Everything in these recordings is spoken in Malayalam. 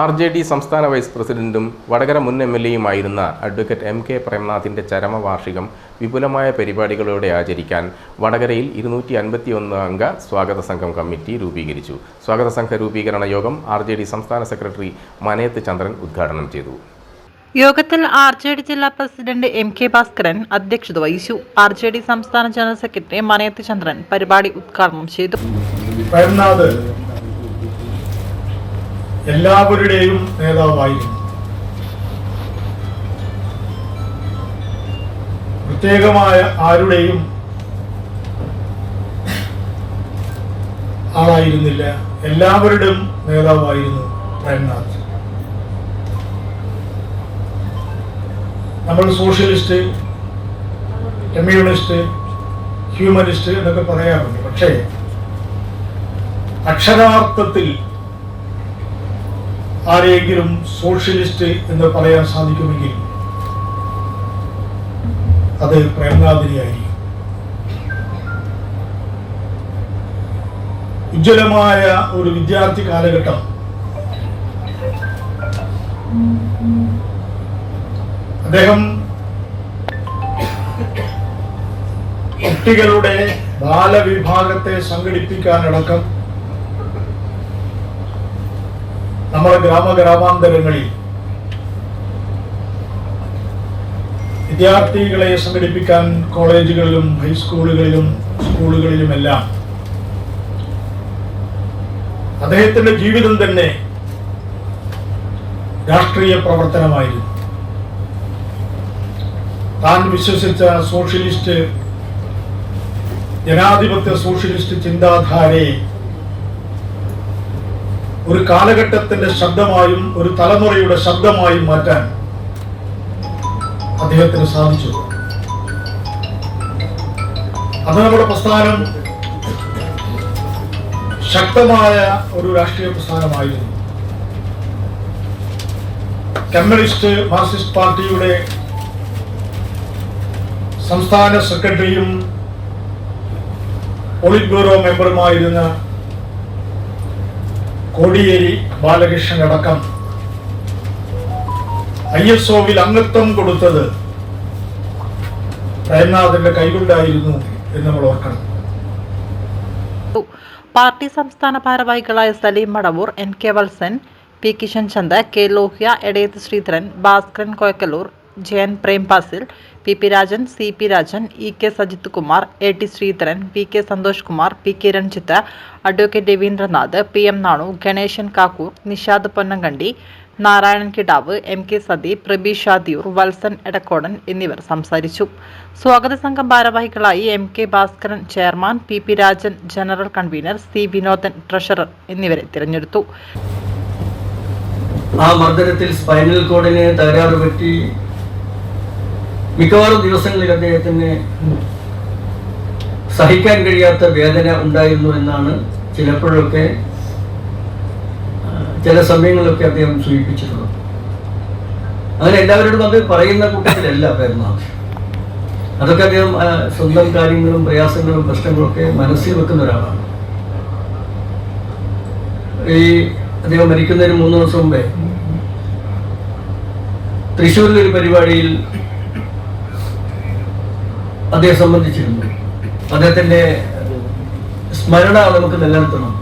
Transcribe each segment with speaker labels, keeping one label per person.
Speaker 1: ആർ ജെ ഡി സംസ്ഥാന വൈസ് പ്രസിഡന്റും വടകര മുൻ എം എൽ എയുമായിരുന്ന അഡ്വക്കേറ്റ് എം കെ പ്രേംനാഥിന്റെ ചരമവാർഷികം വിപുലമായ പരിപാടികളോടെ ആചരിക്കാൻ വടകരയിൽ ഇരുന്നൂറ്റി അൻപത്തി ഒന്ന് അംഗ സ്വാഗത സംഘം കമ്മിറ്റി രൂപീകരിച്ചു. സ്വാഗത സംഘ രൂപീകരണ യോഗം ആർ ജെ ഡി സംസ്ഥാന സെക്രട്ടറി മനയത്ത് ചന്ദ്രൻ ഉദ്ഘാടനം ചെയ്തു.
Speaker 2: യോഗത്തിൽ ആർ ജെ ഡി ജില്ലാ പ്രസിഡന്റ് എം കെ ഭാസ്കരൻ അധ്യക്ഷത വഹിച്ചു. ആർ ജെ ഡി സംസ്ഥാന ജനറൽ സെക്രട്ടറി മനയത്ത് ചന്ദ്രൻ പരിപാടി ഉദ്ഘാടനം ചെയ്തു.
Speaker 3: എല്ലാവരുടെയും നേതാവായിരുന്നു. പ്രത്യേകമായ ആരുടെയും ആളായിരുന്നില്ല. എല്ലാവരുടെയും നേതാവായിരുന്നു പ്രേംനാഥ്. നമ്മൾ സോഷ്യലിസ്റ്റ് കമ്മ്യൂണിസ്റ്റ് ഹ്യൂമനിസ്റ്റ് എന്നൊക്കെ പറയാറുണ്ട്. പക്ഷേ അക്ഷരാർത്ഥത്തിൽ ആരെങ്കിലും സോഷ്യലിസ്റ്റ് എന്ന് പറയാൻ സാധിക്കുമെങ്കിൽ അത് പ്രേമനാഥിനിയായിരിക്കും. ഉജ്ജ്വലമായ ഒരു വിദ്യാർത്ഥി കാലഘട്ടം. അദ്ദേഹം കുട്ടികളുടെ ബാലവിഭാഗത്തെ സംഘടിപ്പിക്കാനടക്കം നമ്മുടെ ഗ്രാമ ഗ്രാമാന്തരങ്ങളിൽ വിദ്യാർത്ഥികളെ സംഘടിപ്പിക്കാൻ കോളേജുകളിലും ഹൈസ്കൂളുകളിലും സ്കൂളുകളിലുമെല്ലാം അദ്ദേഹത്തിന്റെ ജീവിതം തന്നെ രാഷ്ട്രീയ പ്രവർത്തനമായിരുന്നു. താൻ വിശ്വസിച്ച സോഷ്യലിസ്റ്റ് ജനാധിപത്യ സോഷ്യലിസ്റ്റ് ചിന്താധാരയെ ഒരു കാലഘട്ടത്തിന്റെ ശബ്ദമായും ഒരു തലമുറയുടെ ശബ്ദമായും മാറ്റാൻ അദ്ദേഹത്തിന് സാധിച്ചു. അത് നമ്മുടെ പ്രസ്ഥാനം ശക്തമായ ഒരു രാഷ്ട്രീയ പ്രസ്ഥാനമായിരുന്നു. കമ്മ്യൂണിസ്റ്റ് മാർക്സിസ്റ്റ് പാർട്ടിയുടെ സംസ്ഥാന സെക്രട്ടറിയും പോളിറ്റ് ബ്യൂറോ മെമ്പറുമായിരുന്ന കോടിയേരി ബാലകൃഷ്ണൻ അടക്കം. ഐ എസ് ഒവിൽ അംഗത്വം കൊടുത്തത് പ്രേംനാഥിന്റെ കൈകൊണ്ടായിരുന്നു എന്ന് നമ്മൾ ഓർക്കണം.
Speaker 2: പാർട്ടി സംസ്ഥാന ഭാരവാഹികളായ Salim Madavoor N K Valsan P Kishan Chand K Lohia Edayath Sreedharan Bhaskaran Koyakkallur Jayan പ്രേംപാസിൽ P P Rajan C P Rajan E K Sajith Kumar A T Sreedharan P K Santhosh Kumar P K Ranjith advocate Raveendranath P M Nanu Ganesan Kakkur Nishad Ponnankandi Narayanan Kidavu M K Sadeep Prabi Shadiyur Valsan Edakkodan എന്നിവർ സംസാരിച്ചു. സ്വാഗത സംഘം ഭാരവാഹികളായി M K Bhaskaran chairman P P Rajan general convener C Vinodan treasurer എന്നിവരെ തിരഞ്ഞെടുത്തു.
Speaker 4: ആ മർദ്ദനത്തിൽ സ്പൈനൽ കോഡിന് തകരാറ് പറ്റി മിക്കവാറും ദിവസങ്ങളിൽ അദ്ദേഹത്തിന് സഹിക്കാൻ കഴിയാത്ത വേദന ഉണ്ടായിരുന്നു എന്നാണ് ചിലപ്പോഴൊക്കെ ചില സമയങ്ങളിലൊക്കെ അദ്ദേഹം സൂചിപ്പിച്ചിട്ടുള്ളത്. അങ്ങനെ എല്ലാവരോടും അത് പറയുന്ന കൂട്ടത്തിലല്ല പെരുന്നാൾ. അതൊക്കെ അദ്ദേഹം സ്വന്തം കാര്യങ്ങളും പ്രയാസങ്ങളും പ്രശ്നങ്ങളും ഒക്കെ മനസ്സിൽ വെക്കുന്ന ഒരാളാണ്. ഈ അദ്ദേഹം മരിക്കുന്നതിന് മൂന്ന് ദിവസം മുമ്പേ തൃശ്ശൂരിൽ ഒരു പരിപാടിയിൽ അദ്ദേഹം സംബന്ധിച്ചിരുന്നു. അദ്ദേഹത്തിന്റെ സ്മരണ നമുക്ക് നിലനിർത്തണം.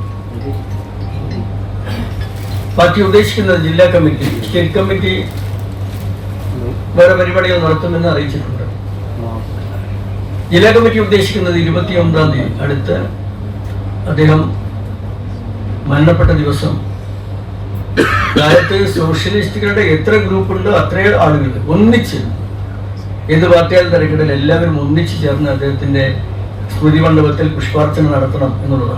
Speaker 4: പാർട്ടി ഉദ്ദേശിക്കുന്നത് ജില്ലാ കമ്മിറ്റി സ്റ്റേറ്റ് കമ്മിറ്റി വേറെ പരിപാടികൾ നടത്തുമെന്ന് അറിയിച്ചിട്ടുണ്ട്. ജില്ലാ കമ്മിറ്റി ഉദ്ദേശിക്കുന്നത് ഇരുപത്തി ഒമ്പതാം തീയതി അടുത്ത് അദ്ദേഹം മരണപ്പെട്ട ദിവസം കാലത്ത് സോഷ്യലിസ്റ്റുകളുടെ എത്ര ഗ്രൂപ്പുണ്ടോ അത്രയും ആളുകൾ ഒന്നിച്ച് ഏത് പാർട്ടിയാൽ തിരക്കിടയിൽ എല്ലാവരും ഒന്നിച്ചു ചേർന്ന് അദ്ദേഹത്തിന്റെ സ്മൃതി മണ്ഡപത്തിൽ പുഷ്പാർച്ചന നടത്തണം എന്നുള്ളതാണ്.